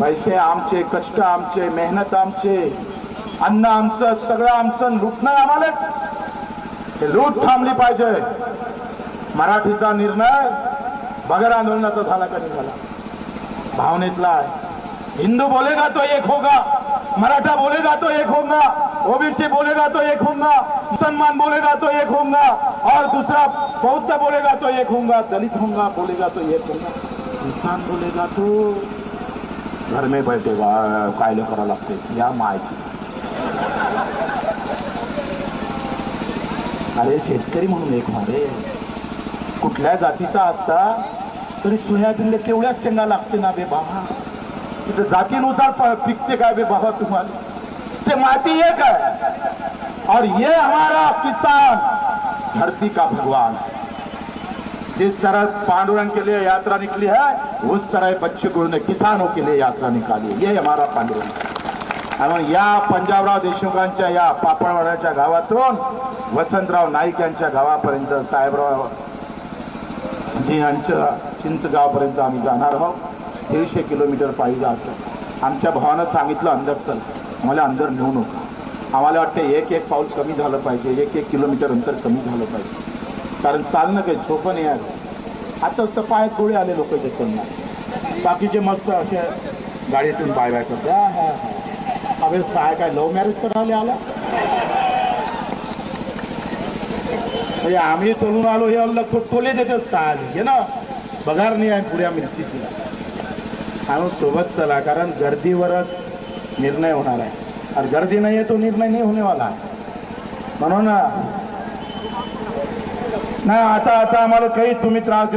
पैसे आमचे कष्ट आमचे मेहनत आमचे अन्न आमचं सगळं आमचं लुटणं आम्हाला. हे लूट थांबली पाहिजे. मराठीचा निर्णय बगर आंदोलनाचा झाला कधी झाला? भावनेतला आहे. हिंदू बोलेगा तो एक होगा मराठा बोलेगा तो एक होगा ओबीसी बोलेगा तो एक होगा मुसलमान बोलेगा तो एक होगा और दूसरा बौद्ध बोलेगा तो एक होगा दलित होगा बोलेगा तो एक होगा किसान बोलेगा तो घर में कायले करावं लागते या माहिती अरे शेतकरी म्हणून एक मारे कुठल्या जातीचा असता तरी सुन्यातील तेवढ्याच शेंगा लागते ना बे बाबा. तिथे जातीनुसार पिकते काय बे बाबा तुम्हाला? ते माती एक है और ये हमारा किसान धरती का भगवान. जिस तरह पांडुरंग के लिए यात्रा निकली है उस तरह बच्चे गुरु ने किसानों के लिए यात्रा निकाली है। ये हमारा पांडुरंग। आणि या पंजाबराव देशमुखांच्या या पापडवाड्याच्या गावातून वसंतराव नाईक यांच्या गावापर्यंत साहेबराव जी यांच्या चिंचगावपर्यंत आम्ही जाणार आहोत. दीडशे किलोमीटर पायी असं आमच्या भावानं सांगितलं अंदर चल. मला अंदर नेऊ नका. आम्हाला वाटतं एक एक पाऊल कमी झालं पाहिजे. एक एक किलोमीटर अंतर कमी झालं पाहिजे. कारण चालणं काही सोपं नाही आहे. आताच तर पायात गोळे आले लोक त्यांना बाकीचे मस्त असे गाडीतून बाय बाय करते हा, हा, हा. अभे काय काय लव्ह मॅरेज करायला आला. म्हणजे आम्ही चलून आलो हे अल्ल टोले देतात काय घे ना पगार नाही आहे पुऱ्या मिरचीची आणून सोबत चला कारण गर्दीवरच निर्णय होणार आहे. आणि गर्दी नाही आहे तो निर्णय नाही होणेवाला. म्हणून नाही आता आता आम्हाला काही तुम्ही त्रास देऊ